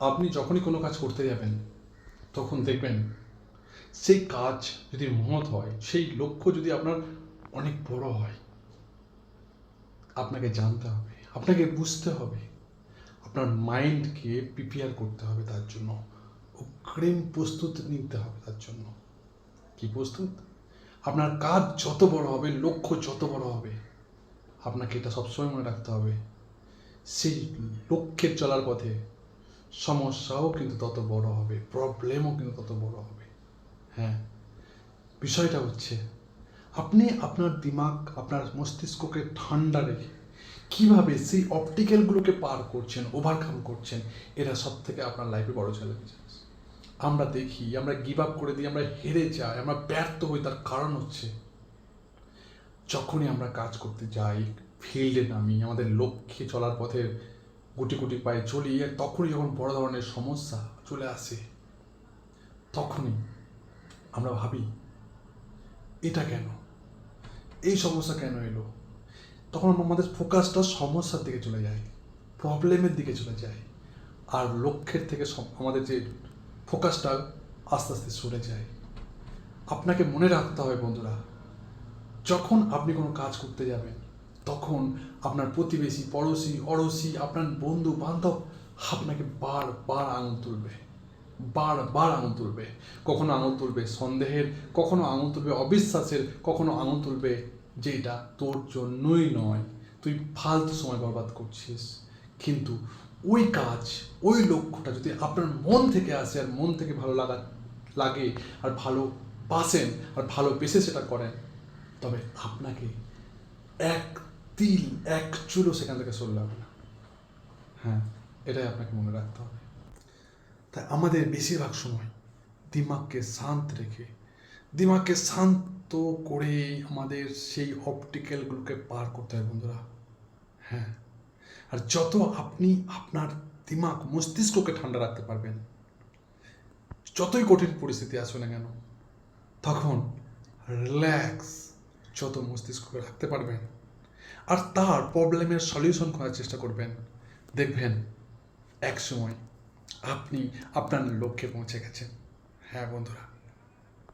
আপনি যখনই কোনো কাজ করতে যাবেন, তখন দেখবেন সেই কাজ যদি মহৎ হয়, সেই লক্ষ্য যদি আপনার অনেক বড় হয়, আপনাকে জানতে হবে, আপনাকে বুঝতে হবে, আপনার মাইন্ডকে প্রিপেয়ার করতে হবে তার জন্য, অগ্রিম প্রস্তুত নিতে হবে তার জন্য। কি প্রস্তুত? আপনার কাজ যত বড় হবে, লক্ষ্য যত বড় হবে, আপনাকে এটা সবসময় মনে রাখতে হবে, সেই লক্ষ্যের চলার পথে সমস্যাও কিন্তু তত বড় হবে প্রবলেমও কিন্তু তত বড় হবে। হ্যাঁ? বিষয়টা হচ্ছে, আপনি আপনার দিমাগ, আপনার মস্তিষ্ককে ঠান্ডা রেখে কীভাবে সেই অপটিক্যালগুলোকে পার করছেন ওভারকাম করছেন এটা সব থেকে আপনার লাইফে বড় চ্যালেঞ্জ আমরা দেখি, আমরা গিভ আপ করে দিই, আমরা হেরে যাই, আমরা ব্যর্থ হই, তার কারণ হচ্ছে যখনই আমরা কাজ করতে যাই ফিল্ডে নামি, আমাদের লক্ষ্যে চলার পথে গুটি গুটি পায়ে চলি আর তখনই যখন বড় ধরনের সমস্যা চলে আসে, তখনই আমরা ভাবি, এটা কেন? এই সমস্যা কেন এলো? তখন আমাদের ফোকাসটা সমস্যার দিকে চলে যায় প্রবলেমের দিকে চলে যায়, আর লক্ষ্যের থেকে আমাদের যে ফোকাসটা আস্তে আস্তে সরে যায়। আপনাকে মনে রাখতে হবে বন্ধুরা, যখন আপনি কোনো কাজ করতে যাবেন তখন আপনার প্রতিবেশী, পড়োশি, অড়োশি, আপনার বন্ধু, বান্ধব আপনাকে বারবার আঙুল তুলবে। বার বার আঙুল তুলবে। কখনো আঙুল তুলবে সন্দেহের, কখনো আঙুল তুলবে অবিশ্বাসের, কখনো আঙুল তুলবে যে এটা তোর জন্যই নয়। তুই ফালতু সময় বরবাদ করছিস। কিন্তু ওই কাজ, ওই লক্ষ্যটা যদি আপনার মন থেকে আসে আর মন থেকে ভালো লাগা, লাগে আর ভালো বাসেন আর ভালো বেসে সেটা করেন, তবে আপনাকে এক তিল, এক চুলো সেখান থেকে সরলে হবে না। হ্যাঁ এটাই আপনাকে মনে রাখতে হবে। তাই আমাদের বেশিরভাগ সময় দিমাগকে শান্ত রেখে, দিমাগকে শান্ত করে আমাদের সেই অপটিক্যালগুলোকে পার করতে হয় বন্ধুরা। হ্যাঁ আর যত আপনি আপনার দিমাগ মস্তিষ্ককে ঠান্ডা রাখতে পারবেন, যতই কঠিন পরিস্থিতি আসবে না কেন, তখন রিল্যাক্স যত মস্তিষ্ককে রাখতে পারবেন আর তার প্রবলেমের সলিউশন করার চেষ্টা করবেন। দেখবেন, এক সময় আপনি আপনার লক্ষ্যে পৌঁছে গেছেন। হ্যাঁ বন্ধুরা।